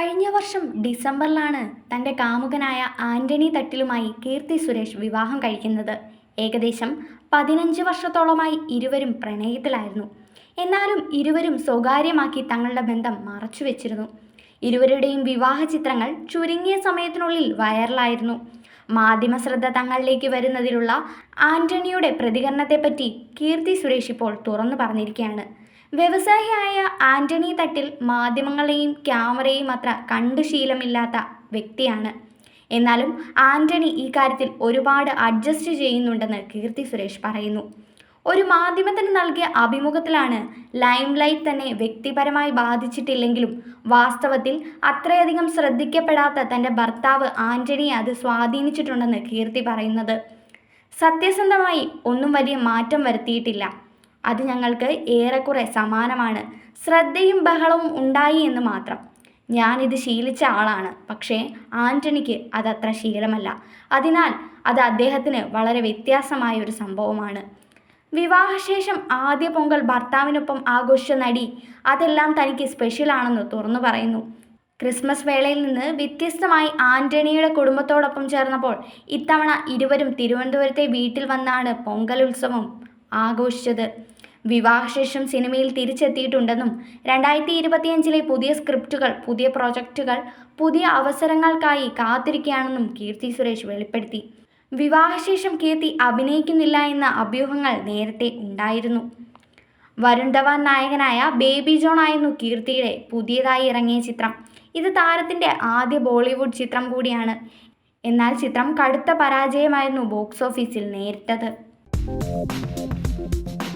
കഴിഞ്ഞ വർഷം ഡിസംബറിലാണ് തന്റെ കാമുകനായ ആന്റണി തട്ടിലുമായി കീർത്തി സുരേഷ് വിവാഹം കഴിക്കുന്നത്. ഏകദേശം പതിനഞ്ച് വർഷത്തോളമായി ഇരുവരും പ്രണയത്തിലായിരുന്നു. എന്നാലും ഇരുവരും സ്വകാര്യമാക്കി തങ്ങളുടെ ബന്ധം മറച്ചു വെച്ചിരുന്നു. ഇരുവരുടെയും വിവാഹ ചിത്രങ്ങൾ ചുരുങ്ങിയ സമയത്തിനുള്ളിൽ വൈറലായിരുന്നു. മാധ്യമ ശ്രദ്ധ തങ്ങളിലേക്ക് വരുന്നതിലുള്ള ആന്റണിയുടെ പ്രതികരണത്തെപ്പറ്റി കീർത്തി സുരേഷ് ഇപ്പോൾ തുറന്നു പറഞ്ഞിരിക്കുകയാണ്. വ്യവസായിയായ ആന്റണി തട്ടിൽ മാധ്യമങ്ങളെയും ക്യാമറയും അത്ര കണ്ടു ശീലമില്ലാത്ത വ്യക്തിയാണ്. എന്നാലും ആന്റണി ഈ കാര്യത്തിൽ ഒരുപാട് അഡ്ജസ്റ്റ് ചെയ്യുന്നുണ്ടെന്ന് കീർത്തി സുരേഷ് പറയുന്നു. ഒരു മാധ്യമത്തിന് നൽകിയ അഭിമുഖത്തിലാണ് ലൈം ലൈറ്റ് തന്നെ വ്യക്തിപരമായി ബാധിച്ചിട്ടില്ലെങ്കിലും വാസ്തവത്തിൽ അത്രയധികം ശ്രദ്ധിക്കപ്പെടാത്ത തന്റെ ഭർത്താവ് ആന്റണിയെ അത് സ്വാധീനിച്ചിട്ടുണ്ടെന്ന് കീർത്തി പറയുന്നത്. സത്യസന്ധമായി ഒന്നും വലിയ മാറ്റം വരുത്തിയിട്ടില്ല. അത് ഞങ്ങൾക്ക് ഏറെക്കുറെ സമാനമാണ്. ശ്രദ്ധയും ബഹളവും ഉണ്ടായി എന്ന് മാത്രം. ഞാനിത് ശീലിച്ച ആളാണ്. പക്ഷേ ആന്റണിക്ക് അതത്ര ശീലമല്ല. അതിനാൽ അത് അദ്ദേഹത്തിന് വളരെ വ്യത്യാസമായ ഒരു സംഭവമാണ്. വിവാഹശേഷം ആദ്യ പൊങ്കൽ ഭർത്താവിനൊപ്പം ആഘോഷിച്ച നടി അതെല്ലാം തനിക്ക് സ്പെഷ്യലാണെന്ന് തുറന്നു പറയുന്നു. ക്രിസ്മസ് വേളയിൽ നിന്ന് വ്യത്യസ്തമായി ആന്റണിയുടെ കുടുംബത്തോടൊപ്പം ചേർന്നപ്പോൾ ഇത്തവണ ഇരുവരും തിരുവനന്തപുരത്തെ വീട്ടിൽ വന്നാണ് പൊങ്കൽ ഉത്സവം ആഘോഷിച്ചത്. വിവാഹശേഷം സിനിമയിൽ തിരിച്ചെത്തിയിട്ടുണ്ടെന്നും രണ്ടായിരത്തി ഇരുപത്തിയഞ്ചിലെ പുതിയ സ്ക്രിപ്റ്റുകൾ പുതിയ പ്രോജക്റ്റുകൾ പുതിയ അവസരങ്ങൾക്കായി കാത്തിരിക്കുകയാണെന്നും കീർത്തി സുരേഷ് വെളിപ്പെടുത്തി. വിവാഹശേഷം കീർത്തി അഭിനയിക്കുന്നില്ല എന്ന അഭ്യൂഹങ്ങൾ നേരത്തെ ഉണ്ടായിരുന്നു. വരുൺ ധവാൻ നായകനായ ബേബി ജോൺ ആയിരുന്നു കീർത്തിയുടെ പുതിയതായി ഇറങ്ങിയ ചിത്രം. ഇത് താരത്തിന്റെ ആദ്യ ബോളിവുഡ് ചിത്രം കൂടിയാണ്. എന്നാൽ ചിത്രം കടുത്ത പരാജയമായിരുന്നു ബോക്സ് ഓഫീസിൽ നേരിട്ടത്. Thank you.